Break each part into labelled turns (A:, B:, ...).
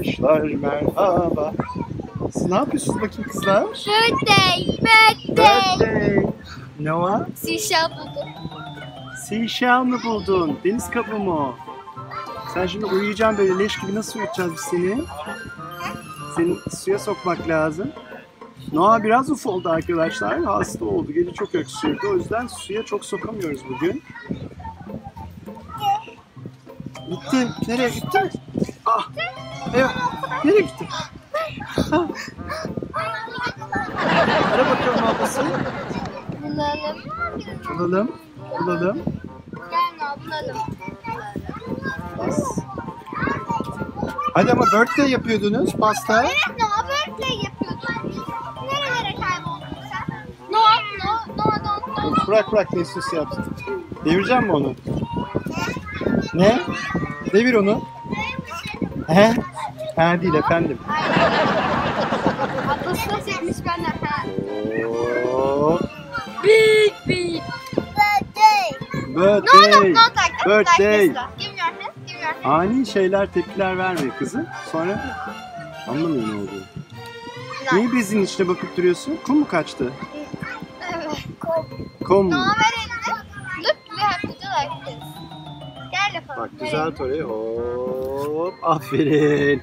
A: arkadaşlar merhaba. Siz ne yapıyorsunuz bakayım kızlar?
B: Birthday, birthday.
A: Birthday. Noah,
B: Seashell buldum.
A: seashell mi buldun? Deniz kabı mı? Sen şimdi uyuyacaksın böyle leş gibi nasıl uyutacağız biz seni? Seni suya sokmak lazım. Noah biraz uf oldu arkadaşlar. Hasta oldu. Gece çok öksürdü. O yüzden suya çok sokamıyoruz bugün. Gitti. Nereye gitti? Ah. Evet. Nereye gitti? Ara bakalım ablası.
B: Bulalım.
A: Bulalım. Bulalım.
B: Gel bulalım.
A: Bas. Hadi ama birthday yapıyordunuz pasta.
B: Evet no, birthday yapıyordun. Nerelere kayboldun sen? No, no, no, no, no.
A: Bırak bırak ne istiyorsa yapsın. Devireceğim mi onu? Ne? Devir onu. He? He değil efendim.
B: Atlasına çekmiş benden.
A: Oo.
B: Big, big. Birthday. No, no,
A: Birthday.
B: not like.
A: Birthday.
B: Like. Give me your hand. Give me your hand.
A: Ani şeyler tepkiler vermiyor kızım. Sonra anlamıyor ne olduğunu. Niye bezin içine bakıp duruyorsun? Kum mu kaçtı?
B: Evet.
A: Kum.
B: No, Gel yapalım.
A: Bak güzel Tori. Hop. Aferin.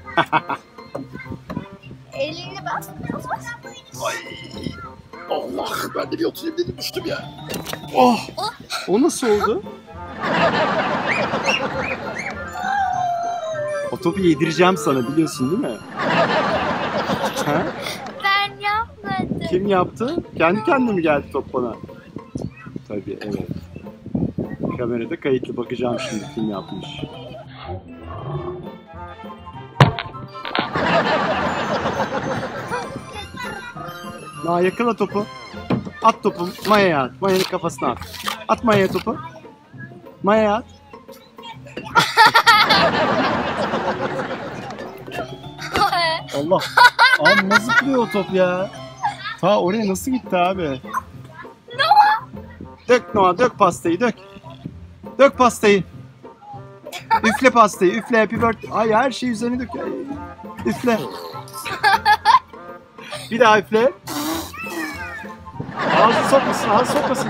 B: Elini bas.
A: Ay. Allah ben de bir oturayım dedim düştüm ya. Oh. O nasıl oldu? o topu yedireceğim sana biliyorsun değil mi? Ha?
B: Ben yapmadım.
A: Kim yaptı? Kendi kendine mi geldi top bana? Tabii evet. Kamerada kayıtlı bakacağım şimdi kim yapmış. Daha yakala topu. At topu. Maya'ya at. Maya'nın kafasına at. At Maya'ya topu. Maya'ya at. Allah. Abi nasıl zıplıyor o top ya? Ta oraya nasıl gitti abi? Noah! Dök Noah dök pastayı dök. Dök pastayı. Üfle pastayı üfle happy birthday. Ay her şey üzerine dök. Ay, Üfle. Bir daha üfle. Ağzı sokmasın ağzı sokmasın.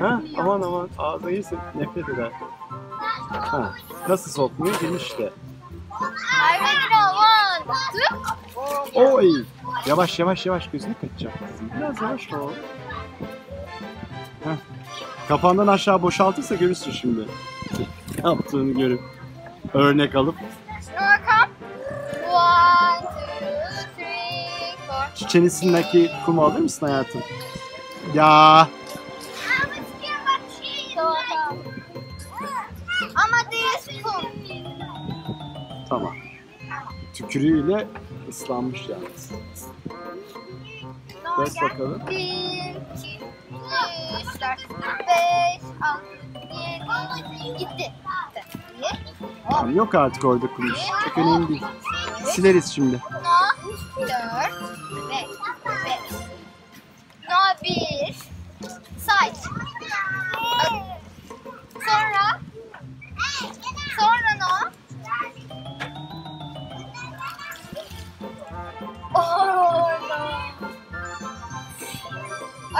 A: Ha? Aman aman ağzı iyisin. Nefret eder. Ha. Nasıl sokmuyor? Girmiş işte. Oy! Yavaş yavaş yavaş gözünü kaçacak. Biraz yavaş ol. Heh. Kafandan aşağı boşaltırsa görürsün şimdi. Ne yaptığını görüp örnek alıp
B: four.
A: çiçeğin kumu alır mısın hayatım? Ya.
B: Ama this spoon.
A: tamam. Tükürüğüyle ıslanmış yalnız.
B: Gel.
A: bakalım.
B: Bir, iki, dört, beş, altı, yedi. Gitti. Bir,
A: Tamam, yok artık orada kumu. Çok önemli değil. Sileriz şimdi.
B: Dört, beş, beş. Noah bir. Say. Sonra sonra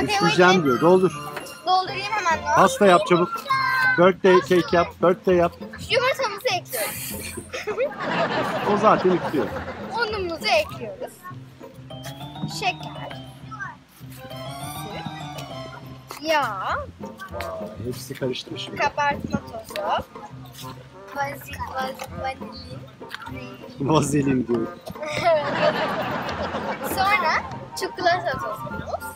A: Üfleyeceğim diyor. Doldur.
B: Doldurayım hemen Noah.
A: Pasta yap çabuk. Birthday cake yap. Birthday yap.
B: Yumurtamızı ekliyoruz.
A: O zaten üflüyor.
B: Unumuzu ekliyoruz. Şeker. Yağ.
A: Hepsi karıştı şimdi.
B: Kabartma tozu. Vazil, vazil, vanilin.
A: Vazelin diyor.
B: Sonra çikolata tozumuz.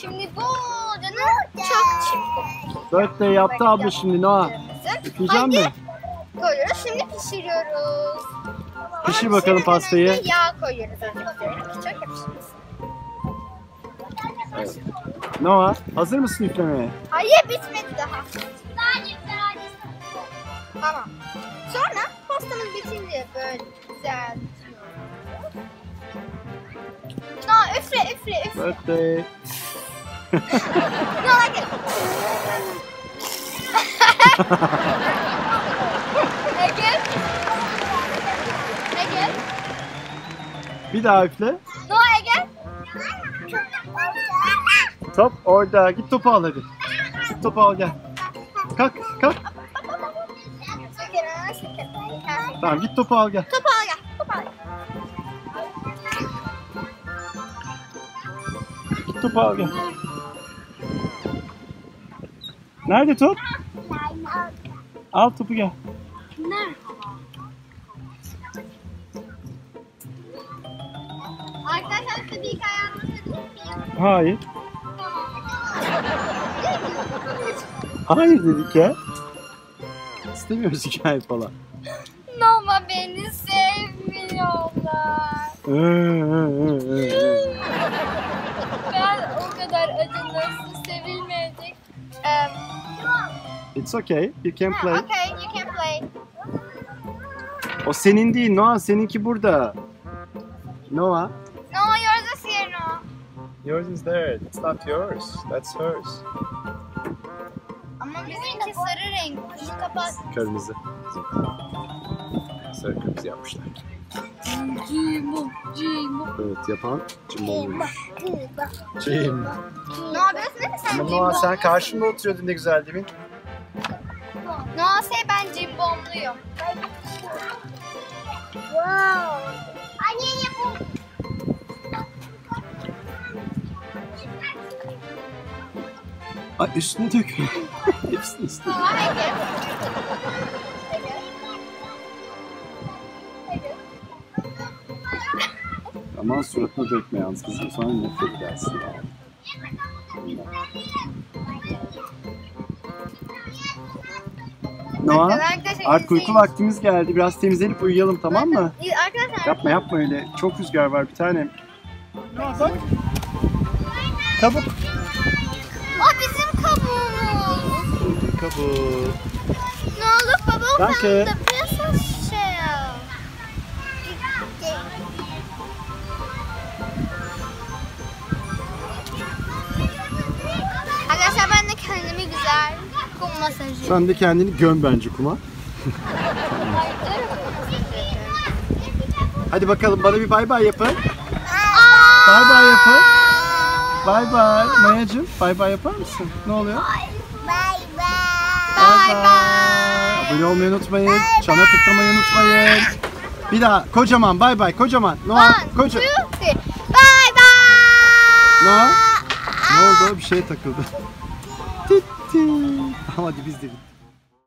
B: Şimdi bolcana çok çift
A: Birthday yaptı abla şimdi Noah. Üfleyecek mi?
B: koyuyoruz. Şimdi pişiriyoruz.
A: Pişir bakalım pastayı.
B: önce Yağ koyuyoruz önce ki çok yapışmasın.
A: Evet. Hazır mısın üflemeye?
B: Hayır bitmedi daha. Tamam. Sonra pastamız bitince böyle güzel No, üfle üfle üfle.
A: Birthday.
B: No, like it. Again. Again.
A: Bir daha üfle.
B: Noah Ege.
A: Top orada. Git topu al hadi. Git topu al gel. Kalk kalk. Tamam git topu al gel.
B: Topu al gel. Topu al gel.
A: Git topu al gel. Nerede top? Al topu gel.
B: Nerede? Arkadaşlar size bir hikaye anlatabilir miyim?
A: Hayır. Hayır dedik ya. İstemiyoruz hikaye falan.
B: Noma beni sevmiyorlar.
A: Ee, ee, ee.
B: Ben o kadar sevilmedik.
A: It's okay. You can play.
B: okay, you can play.
A: O senin değil Noah. Seninki burada. Noah.
B: No, yours is here, no.
A: Yours is there. It's not yours. That's hers.
B: Ama bizimki sarı renk. Bunu kapat.
A: Kırmızı. Sarı kırmızı yapmışlar.
B: Cimbo, cimbo.
A: Evet yapan Jim olmuş. Jim.
B: Noah görsene mi sen
A: Ama
B: cimbo?
A: Noah sen karşımda oturuyordun ne güzel değil
B: say ben cimbomluyum. Wow. Anne yapın.
A: Ay üstüne dökme. Hepsini üstüne.
B: Ege.
A: Aman suratına dökme yalnız kızım. Sonra nefret edersin ya.
B: Arkadaşlar,
A: artık uyku vaktimiz geldi. Biraz temizlenip uyuyalım tamam mı?
B: Arkadaşlar
A: Yapma yapma öyle. Çok rüzgar var bir tanem. Noah bak. Kabuk.
B: o bizim kabuğumuz.
A: Kabuk.
B: Ne olur baba
A: Danke.
B: Masajı.
A: Sen de kendini göm bence kuma. Hadi bakalım bana bir bay bay yapın. Bay bay yapın. Bay bay. Mayacım bay bay yapar mısın? Ne oluyor?
B: Bye
A: Bay bay. Abone olmayı unutmayın. Çana tıklamayı unutmayın. Bir daha kocaman bay bay kocaman. Noah
B: One,
A: koca.
B: Bye bye.
A: Noah ne oldu? Bir şeye takıldı. Tit hadi biz de.